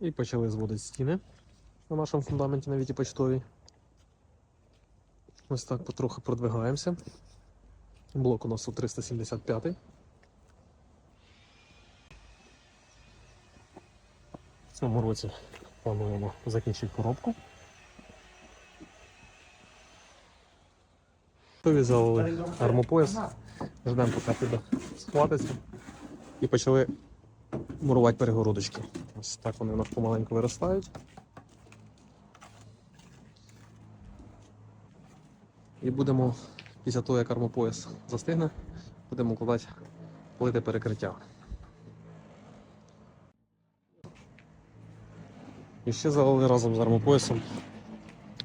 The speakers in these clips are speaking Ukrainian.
І почали зводити стіни на нашому фундаменті на віті почтовій. Ось так потроху продвигаємося. Блок у нас у 375. В цьому році плануємо закінчити коробку. Пов'язали армопояс, ждемо поки піде схватиться. І почали мурувати перегородочки. Ось так вони у нас помаленьку виростають. І будемо, після того, як армопояс застигне, будемо укладати плити перекриття. І ще залили разом з армопоясом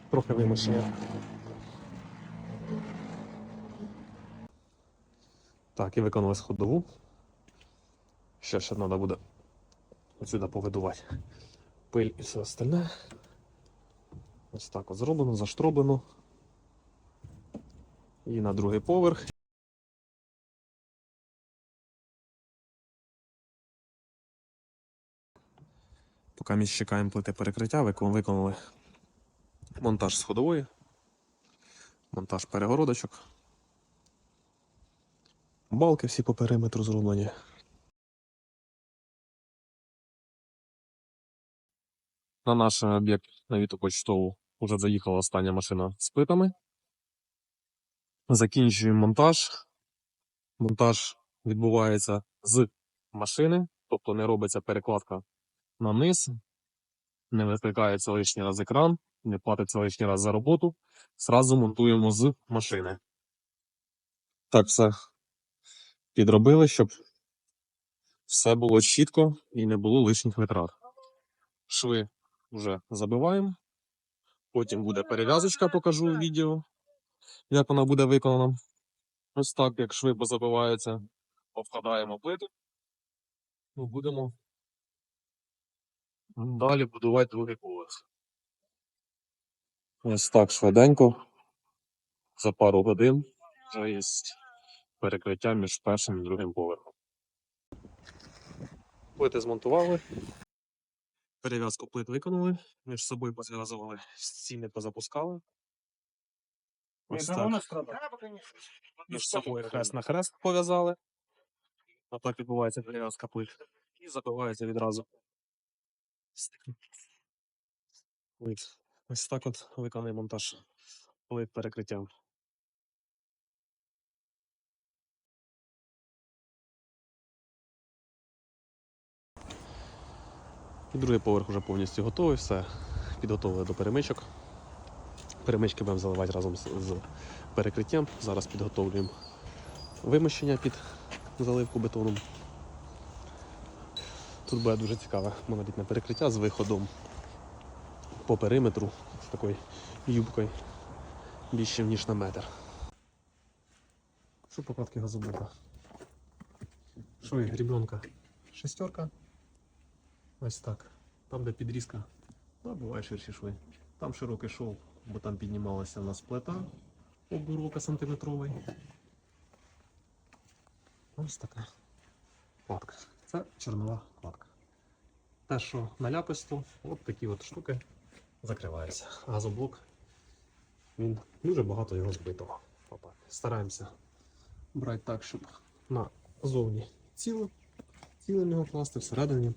трохи вимушення. Так, і виконали сходову. Ще ще треба буде отсюди повидувати пиль і все остальне. Ось так от зроблено, заштроблено. І на другий поверх. Поки ми чекаємо плити перекриття, виконали монтаж сходової, монтаж перегородочок. Балки всі по периметру зроблені. На наш об'єкт на Віту почтову вже заїхала остання машина з плитами. Закінчуємо монтаж. Монтаж відбувається з машини, тобто не робиться перекладка на низ, не викликається лишній раз екран, не платиться лишній раз за роботу. Зразу монтуємо з машини. Так все підробили, щоб все було чітко і не було лишніх витрат. Шви вже забиваємо. Потім буде перев'язочка, покажу в відео, як вона буде виконана. Ось так, як шви позабиваються, повкладаємо плиту. І будемо далі будувати другий поверх. Ось так швиденько. За пару годин вже є перекриття між першим і другим поверхом. Плити змонтували. Перев'язку плит виконали, між собою позв'язували, стіни позапускали. Ось так. Між собою хрест на хрест пов'язали. А так відбувається перев'язка плит. І забивається відразу. Ось так от виконує монтаж плит перекриттям. І другий поверх вже повністю готовий, все підготовили до перемичок. Перемички будемо заливати разом з, перекриттям. Зараз підготовлюємо вимощення під заливку бетоном. Тут буде дуже цікаве монолітне перекриття з виходом по периметру з такою юбкою більше ніж на метр. Що покладки газоблока? Шви грібенка шестерка. Ось так. Там, де підрізка, ну, буває ширші шви. Там широкий шов, бо там піднімалася у нас плита обурока сантиметровий. Ось така кладка. Це чорнова кладка. Те, що наляписто, от такі от штуки закриваються. Газоблок, він дуже багато його збитого. Стараємося брати так, щоб назовні ціло, цілим його класти, всередині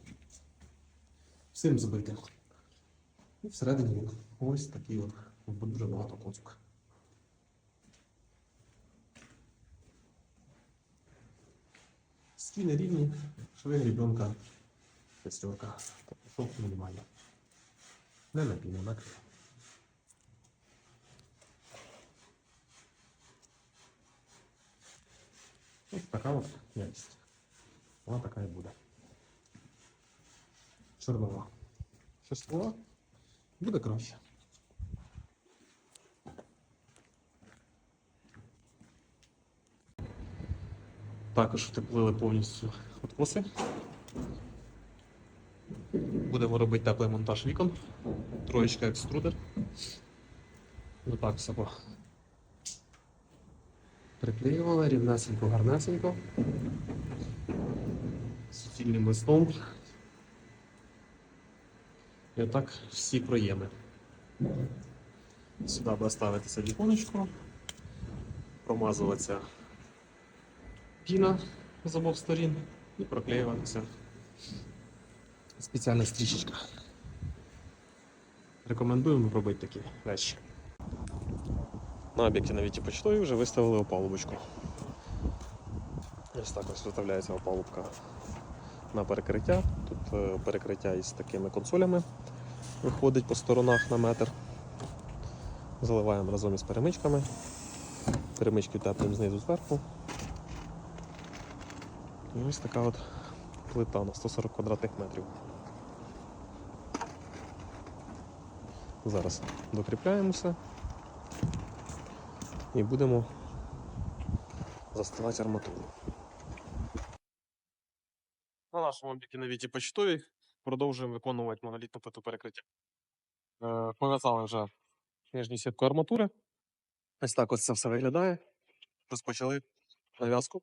всім збитим. І всередині він ось такий от, дуже багато коцок. Стіни рівні, шви грібенка, шестерка. Тобто шов мінімально. Не напільно, накрив. Ось така от якість. Вона така і буде. Чорнова. Шестова буде краще. Також утеплили повністю откоси. Будемо робити теплий монтаж вікон. Троєчка екструдер. Ну так все приклеювали рівнесенько, гарнесенько. Суцільним листом. І отак всі проєми. Сюди буде ставитися віконечко, промазуватися піна з обох сторін і проклеюватися спеціальна стрічечка. Рекомендуємо робити такі речі. На об'єкті на віті почтові вже виставили опалубочку. Ось так ось виставляється опалубка на перекриття. Тут е, перекриття із такими консолями виходить по сторонах на метр. Заливаємо разом із перемичками. Перемички теплим знизу зверху. І ось така от плита на 140 квадратних метрів. Зараз докріпляємося і будемо заставати арматуру. На нашому об'єкті на продовжуємо виконувати монолітну плиту перекриття. Е, Пов'язали вже нижню сітку арматури. Ось так ось це все виглядає. Розпочали нав'язку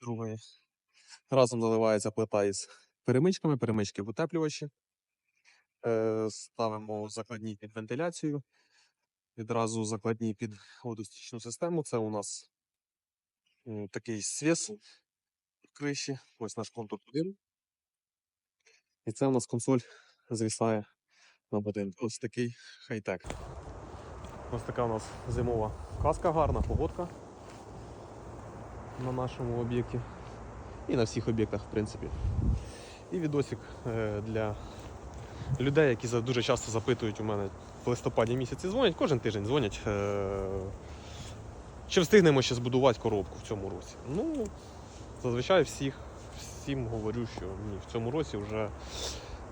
другої. Разом заливається плита із перемичками, перемички в утеплювачі. Е, Ставимо закладні під вентиляцію. Відразу закладні під водостічну систему. Це у нас такий свіс криші. Ось наш контур 1. І це у нас консоль звісає на будинку. Ось такий хай-тек. Ось така у нас зимова каска, гарна погодка на нашому об'єкті. І на всіх об'єктах, в принципі. І відосик е, для людей, які дуже часто запитують у мене в листопаді місяці дзвонять, кожен тиждень дзвонять. е, Чи встигнемо ще збудувати коробку в цьому році? Ну, зазвичай всіх, всім говорю, що ні, в цьому році вже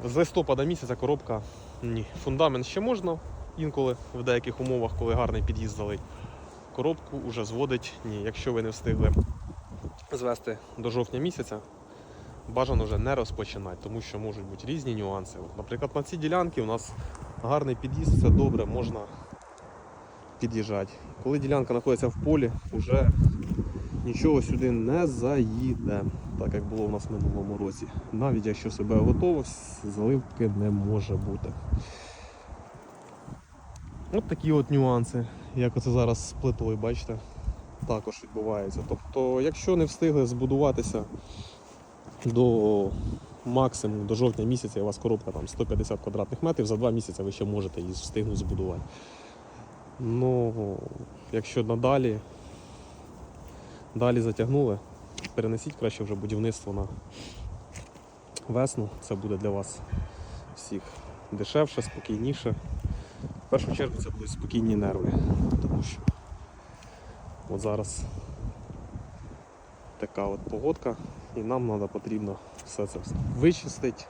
з листопада місяця коробка ні. Фундамент ще можна інколи в деяких умовах, коли гарний під'їзд залить. Коробку вже зводить ні. Якщо ви не встигли звести до жовтня місяця, бажано вже не розпочинати, тому що можуть бути різні нюанси. От, Наприклад, на цій ділянці у нас гарний під'їзд, все добре, можна під'їжджати. Коли ділянка знаходиться в полі, вже нічого сюди не заїде, так як було у нас в минулому році. Навіть якщо себе готово, заливки не може бути. От такі от нюанси, як оце зараз з плитою, бачите, також відбувається. Тобто, якщо не встигли збудуватися до максимум до жовтня місяця, у вас коробка там 150 квадратних метрів, за два місяці ви ще можете її встигнути збудувати. Ну, якщо надалі далі затягнули, перенесіть краще вже будівництво на весну. Це буде для вас всіх дешевше, спокійніше. В першу чергу це будуть спокійні нерви, тому що от зараз така от погодка, і нам треба потрібно все це вичистити,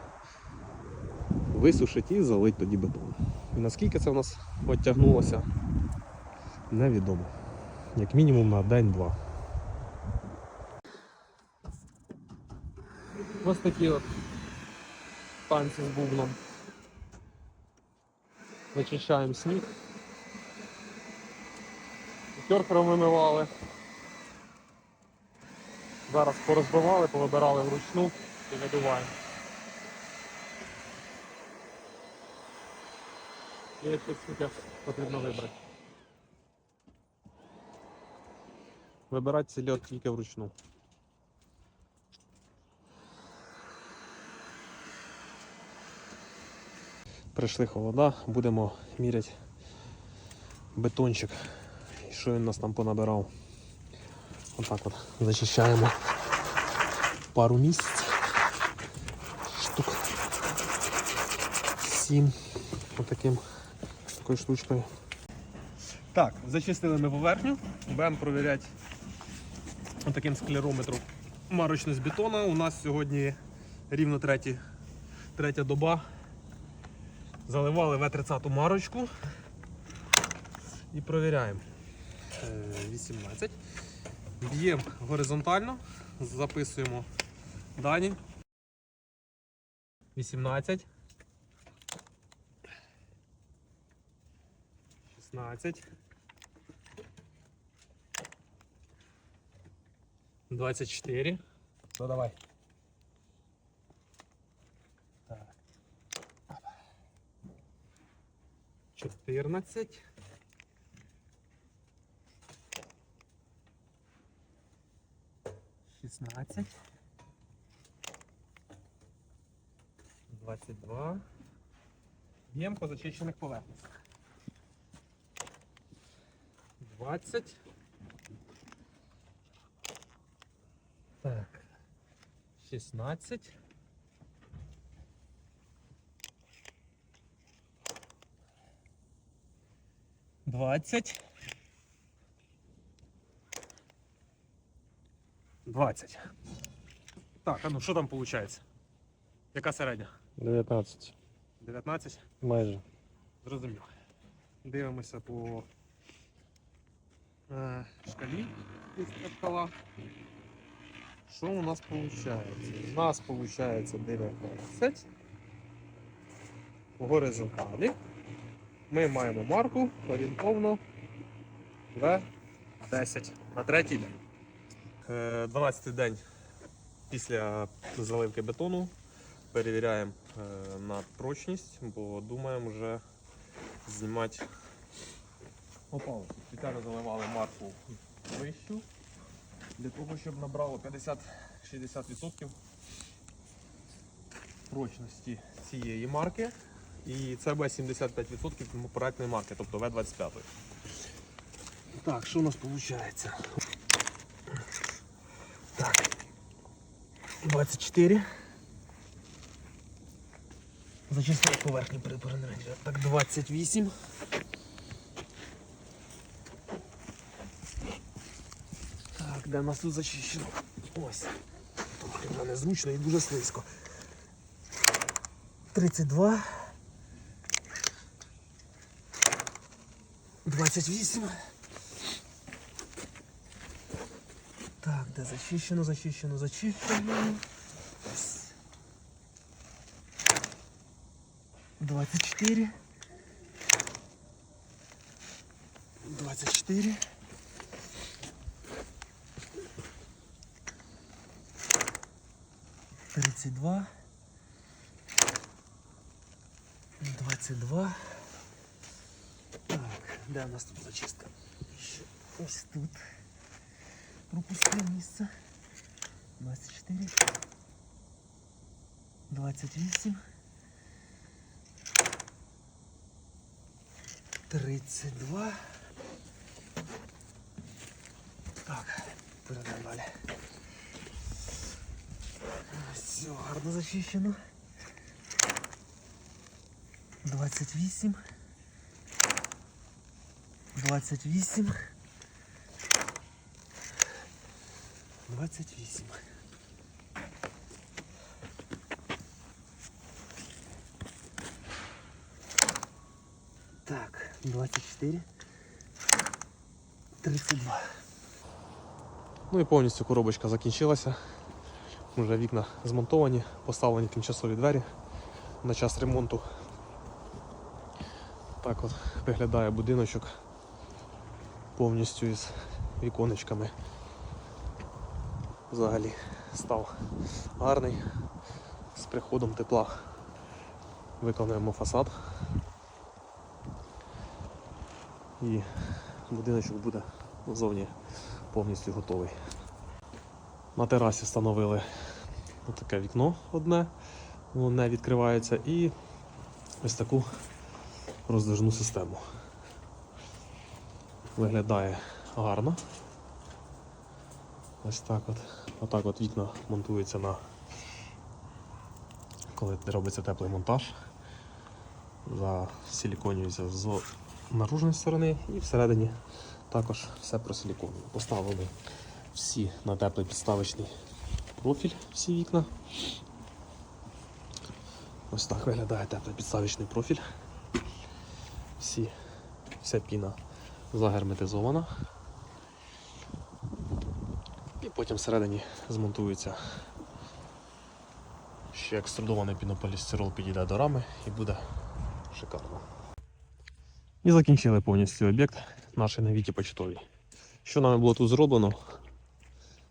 висушити і залити тоді бетон. І наскільки це в нас оттягнулося, невідомо. Як мінімум на день-два. Ось такі от танці з бубном. Вичищаємо сніг. Теркером вимивали. Зараз порозбивали, повибирали вручну і. Є ще скільки потрібно вибрати. Вибирати цей льот тільки вручну. Прийшли холода, будемо міряти бетончик. Що він нас там понабирав. Отак от зачищаємо пару місць. Штук. Сім. Отаким такою штучкою. Так, зачистили ми поверхню. Будемо провіряти отаким склерометром марочність бетона. У нас сьогодні рівно треті, третя доба. Заливали В30 марочку і провіряємо. Е, 18. Б'ємо горизонтально, записуємо дані. 18. 16. 24. Ну давай. 14. Шістнадцять. Двадцять два. Б'ємо по зачищених поверхнях. Двадцять. Так. Шістнадцять. Двадцять. Двадцять. Так, а ну що там виходить? Яка середня? 19. 19? Майже. Зрозуміло. Дивимося по е, шкалі шкала. Що у нас виходить? У нас виходить 19 в горизонталі. Ми маємо марку орієнтовно В10 на третій день. 12 день після заливки бетону. Перевіряємо е, на прочність, бо думаємо вже знімати опалки. Спеціально заливали марку вищу для того, щоб набрало 50-60% прочності цієї марки. І це буде 75% проектної марки, тобто В25. Так, що у нас виходить? Так. 24. Зачистили поверхні перепоренерення. Так, 28. Так, де в нас тут зачищено? Ось. Мене незручно і дуже слизько. 32. 28. Так, де зачищено, зачищено, зачищено. Ось. 24. 24. Тридцать два. Двадцять два. Де у нас тут зачистка? Ще ось тут. Пропустимо місце. 24. 28. 32. Так, перейдемо далі. Все, гарно зачищено. 28. 28. 28. Так, 24. 32. Ну і повністю коробочка закінчилася. Вже вікна змонтовані, поставлені тимчасові двері на час ремонту. Так от виглядає будиночок повністю із віконечками. Взагалі став гарний. З приходом тепла виконуємо фасад. І будиночок буде зовні повністю готовий. На терасі встановили таке вікно одне, воно не відкривається, і ось таку роздвижну систему. Виглядає гарно. Ось так от. Отак от вікна монтуються на коли робиться теплий монтаж. засиліконюється з наружної сторони і всередині також все просиліконено. Поставили всі на теплий підставочний профіль, всі вікна. Ось так виглядає теплий підставочний профіль. Всі, вся піна загерметизована. І потім всередині змонтується ще екструдований пінополістирол підійде до рами і буде шикарно. І закінчили повністю об'єкт нашої новіті почтовій. Що нами було тут зроблено?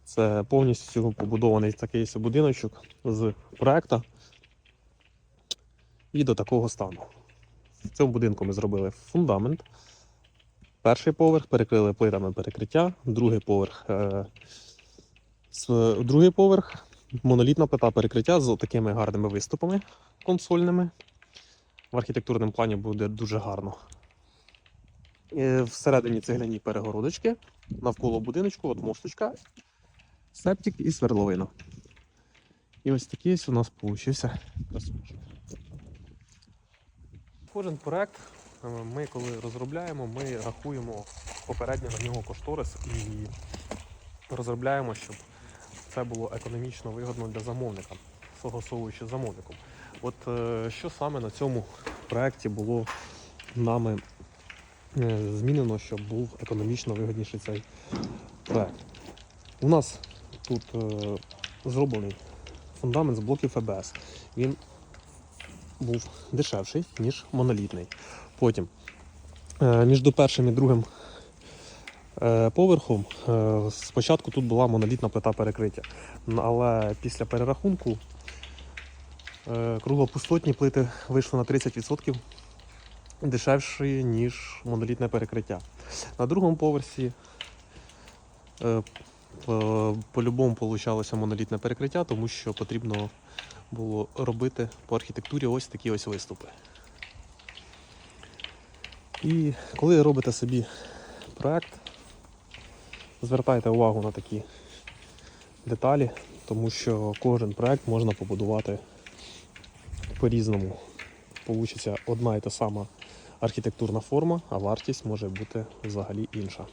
Це повністю побудований такий будиночок з проекта і до такого стану. В цьому будинку ми зробили фундамент. Перший поверх перекрили плитами перекриття, другий поверх. Е, другий поверх монолітна плита перекриття з такими гарними виступами консольними. В архітектурному плані буде дуже гарно. Е, Всередині цегляні перегородочки, навколо будиночку, от мосточка, септик і свердловина. І ось такий ось у нас вийшов красунчик. Кожен проект ми коли розробляємо, ми рахуємо попередньо на нього кошторис і розробляємо, щоб це було економічно вигодно для замовника, согласовуючи замовником. От е, що саме на цьому проєкті було нами е, змінено, щоб був економічно вигідніший цей проєкт. У нас тут е, зроблений фундамент з блоків ФБС. Він був дешевший, ніж монолітний. Потім е, між першим і другим е, поверхом е, спочатку тут була монолітна плита перекриття. Але після перерахунку круглопустотні плити вийшли на 30% дешевші, ніж монолітне перекриття. На другому поверсі по- по-любому получалося монолітне перекриття, тому що потрібно було робити по архітектурі ось такі ось виступи. І коли робите собі проект, звертайте увагу на такі деталі, тому що кожен проект можна побудувати по-різному. Получиться одна і та сама архітектурна форма, а вартість може бути взагалі інша.